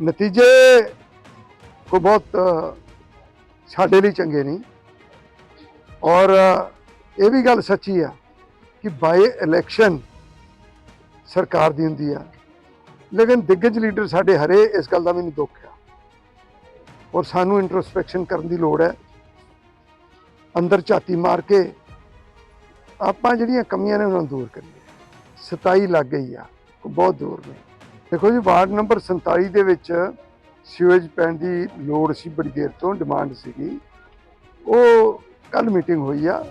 ਨਤੀਜੇ ਕੋ ਬਹੁਤ ਸਾਡੇ ਲਈ ਚੰਗੇ ਨਹੀਂ ਔਰ ਇਹ ਵੀ ਗੱਲ ਸੱਚੀ ਆ ਕਿ ਬਾਈ ਇਲੈਕਸ਼ਨ ਸਰਕਾਰ ਦੀ ਹੁੰਦੀ ਆ। ਲੇਕਿਨ ਦਿੱਗਜ ਲੀਡਰ ਸਾਡੇ ਹਰੇ, ਇਸ ਗੱਲ ਦਾ ਮੈਨੂੰ ਦੁੱਖ ਆ। ਔਰ ਸਾਨੂੰ ਇੰਟਰੋਸਪੈਕਸ਼ਨ ਕਰਨ ਦੀ ਲੋੜ ਹੈ। ਅੰਦਰ ਝਾਤੀ ਮਾਰ ਕੇ ਆਪਾਂ ਜਿਹੜੀਆਂ ਕਮੀਆਂ ਨੇ ਉਹਨਾਂ ਨੂੰ ਦੂਰ ਕਰੀਏ। 27 ਲੱਗ ਗਈ ਆ ਉਹ ਬਹੁਤ ਦੂਰ ਨੇ। ਦੇਖੋ ਜੀ, ਵਾਰਡ ਨੰਬਰ 47 ਦੇ ਵਿੱਚ ਸੀਵੇਜ ਪੈਣ ਦੀ ਲੋੜ ਸੀ, ਬੜੀ ਦੇਰ ਤੋਂ ਡਿਮਾਂਡ ਸੀਗੀ। ਉਹ ਕੱਲ ਮੀਟਿੰਗ ਹੋਈ ਆ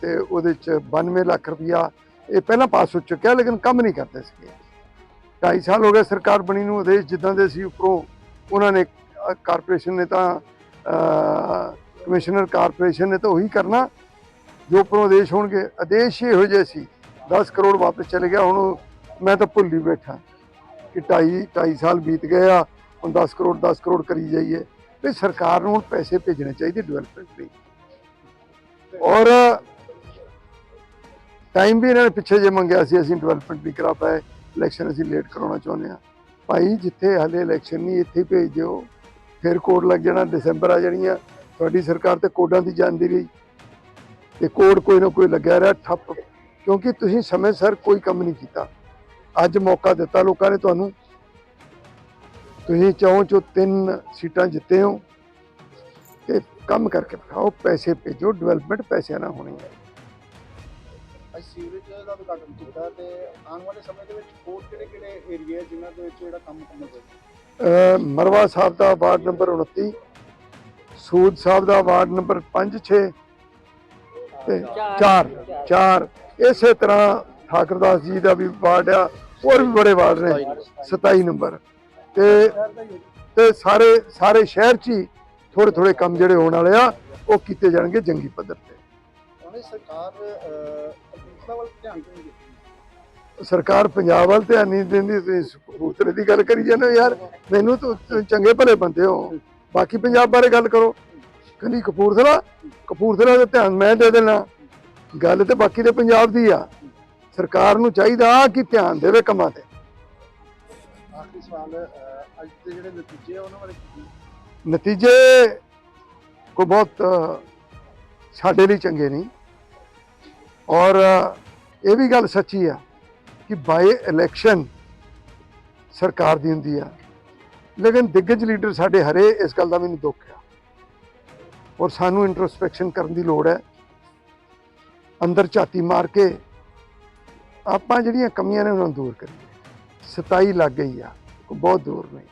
ਤੇ ਉਹਦੇ ਚ 92 ਲੱਖ ਰੁਪਇਆ ਇਹ ਪਹਿਲਾਂ ਪਾਸ ਹੋ ਚੁੱਕਿਆ, ਲੇਕਿਨ ਕੰਮ ਨਹੀਂ ਕਰਦੇ ਸੀਗੇ। 2.5 ਸਾਲ ਹੋ ਗਏ ਸਰਕਾਰ ਬਣੀ ਨੂੰ ਆਦੇਸ਼ ਜਿੱਦਾਂ ਦੇ ਸੀ ਉੱਪਰੋਂ ਉਹਨਾਂ ਨੇ ਕਾਰਪੋਰੇਸ਼ਨ ਨੇ ਤਾਂ ਕਮਿਸ਼ਨਰ ਕਾਰਪੋਰੇਸ਼ਨ ਨੇ ਤਾਂ ਉਹੀ ਕਰਨਾ। ਜੋ ਉੱਪਰੋਂ ਆਦੇਸ਼ ਹੋਣਗੇ, ਆਦੇਸ਼ ਹੀ ਇਹੋ ਜਿਹੇ ਸੀ। 10 ਕਰੋੜ ਵਾਪਸ ਚਲੇ ਗਿਆ, ਹੁਣ ਮੈਂ ਤਾਂ ਭੁੱਲ ਹੀ ਬੈਠਾ। ਕਿ 2.5 2.5 ਸਾਲ ਬੀਤ ਗਏ ਆ, ਹੁਣ 10 ਕਰੋੜ 10 ਕਰੋੜ ਕਰੀ ਜਾਈਏ। ਵੀ ਸਰਕਾਰ ਨੂੰ ਹੁਣ ਪੈਸੇ ਭੇਜਣੇ ਚਾਹੀਦੇ ਡਿਵੈਲਪਮੈਂਟ ਲਈ। ਔਰ ਟਾਈਮ ਵੀ ਇਹਨਾਂ ਨੇ ਪਿੱਛੇ ਜੇ ਮੰਗਿਆ ਸੀ, ਅਸੀਂ ਡਿਵੈਲਪਮੈਂਟ ਵੀ ਕਰਾ ਪਾਏ। ਇਲੈਕਸ਼ਨ ਅਸੀਂ ਲੇਟ ਕਰਾਉਣਾ ਚਾਹੁੰਦੇ ਆ ਭਾਈ, ਜਿੱਥੇ ਹਲੇ ਇਲੈਕਸ਼ਨ ਨਹੀਂ, ਇੱਥੇ ਭੇਜ ਦਿਓ। ਫਿਰ ਕੋਡ ਲੱਗ ਜਾਣਾ ਦਸੰਬਰ ਆ ਜਾਣੀਆਂ ਤੁਹਾਡੀ ਸਰਕਾਰ ਤੇ ਕੋਡਾਂ ਦੀ ਜਾਂਦੀ ਰਹੀ। ਤੇ ਕੋਡ ਕੋਈ ਨਾ ਕੋਈ ਲੱਗਿਆ ਰਿਹਾ, ਠੱਪ। ਕਿਉਂਕਿ ਤੁਸੀਂ ਸਮੇਂ ਸਿਰ ਕੋਈ ਕੰਮ ਨਹੀਂ ਕੀਤਾ। ਅੱਜ ਮੌਕਾ ਦਿੱਤਾ ਲੋਕਾਂ ਨੇ ਤੁਹਾਨੂੰ। ਤੁਸੀਂ ਚੌਂ ਚੋਂ ਤਿੰਨ ਸੀਟਾਂ ਜਿੱਤੇ ਹੋ। ਤੇ ਕੰਮ ਕਰਕੇ ਦਿਖਾਓ ਪੈਸੇ ਭੇਜੋ ਡਿਵੈਲਪਮੈਂਟ ਪੈਸਿਆਂ ਨਾਲ ਹੋਣੀ ਹੈ। ਅੱਜ ਸੀਵਰੇਜ ਦਾ ਉਦਘਾਟਨ ਕੀਤਾ ਤੇ ਆਉਣ ਵਾਲੇ ਸਮੇਂ ਦੇ ਵਿੱਚ ਹੋਰ ਕਿਹੜੇ ਕਿਹੜੇ ਏਰੀਆ ਜਿਨ੍ਹਾਂ ਦੇ ਵਿੱਚ ਜਿਹੜਾ ਕੰਮ ਕੰਮ ਹੋਵੇਗਾ ਅਹ ਮਰਵਾ ਸਾਹਿਬ ਦਾ ਵਾਰਡ ਨੰਬਰ 29 ਸੂਦ ਸਾਹਿਬ ਦਾ ਵਾਰਡ ਨੰਬਰ 5 6 ਤੇ 4 4 ਇਸੇ ਤਰ੍ਹਾਂ ਠਾਕਰਦਾਸ ਜੀ ਦਾ ਵੀ ਵਾਰਡ ਆ ਹੋਰ ਵੀ ਬੜੇ ਵਾਰਡ ਨੇ 27 ਨੰਬਰ। ਤੇ ਤੇ ਸਾਰੇ ਸਾਰੇ ਸ਼ਹਿਰ 'ਚ ਹੀ ਥੋੜੇ ਥੋੜੇ ਕੰਮ ਜਿਹੜੇ ਹੋਣ ਵਾਲੇ ਆ ਉਹ ਕੀਤੇ ਜਾਣਗੇ ਜੰਗੀ ਪੱਧਰ ਤੇ। ਸਰਕਾਰ ਪੰਜਾਬ ਵੱਲ ਧਿਆਨ ਨਹੀਂ ਦਿੰਦੀ ਤੁਸੀਂ ਕਪੂਰਥਲੇ ਦੀ ਗੱਲ ਕਰੀ ਜਾਂਦੇ ਹੋ ਯਾਰ। ਮੈਨੂੰ ਤਾਂ ਚੰਗੇ ਭਲੇ ਬੰਦੇ ਹੋ। ਬਾਕੀ ਪੰਜਾਬ ਬਾਰੇ ਗੱਲ ਕਰੋ। ਕਹਿੰਦੀ ਕਪੂਰਥਲਾ ਕਪੂਰਥਲਾ ਦਾ ਧਿਆਨ ਮੈਂ ਦੇ ਦੇਣਾ ਗੱਲ ਤੇ ਬਾਕੀ ਦੇ ਪੰਜਾਬ ਦੀ ਆ। ਸਰਕਾਰ ਨੂੰ ਚਾਹੀਦਾ ਕਿ ਧਿਆਨ ਦੇਵੇ ਕੰਮਾਂ ਤੇ। ਆਖਰੀ ਸਵਾਲ ਅਹ, ਅੱਜ ਦੇ ਜਿਹੜੇ ਨਤੀਜੇ ਉਹਨਾਂ ਬਾਰੇ ਕੀ ਨਤੀਜੇ ਕੋ ਬਹੁਤ ਸਾਡੇ ਲਈ ਚੰਗੇ ਨਹੀਂ। ਔਰ ਇਹ ਵੀ ਗੱਲ ਸੱਚੀ ਆ ਕਿ ਬਾਈ ਇਲੈਕਸ਼ਨ ਸਰਕਾਰ ਦੀ ਹੁੰਦੀ ਆ। ਲੇਕਿਨ ਦਿੱਗਜ ਲੀਡਰ ਸਾਡੇ ਹਰੇ ਇਸ ਗੱਲ ਦਾ ਮੈਨੂੰ ਦੁੱਖ ਆ। ਔਰ ਸਾਨੂੰ ਇੰਟਰੋਸਪੈਕਸ਼ਨ ਕਰਨ ਦੀ ਲੋੜ ਹੈ। ਅੰਦਰ ਝਾਤੀ ਮਾਰ ਕੇ ਆਪਾਂ ਜਿਹੜੀਆਂ ਕਮੀਆਂ ਨੇ ਉਹਨਾਂ ਨੂੰ ਦੂਰ ਕਰੀਏ। 27 ਲੱਗ ਗਈ ਆ ਉਹ ਬਹੁਤ ਦੂਰ ਨਹੀਂ।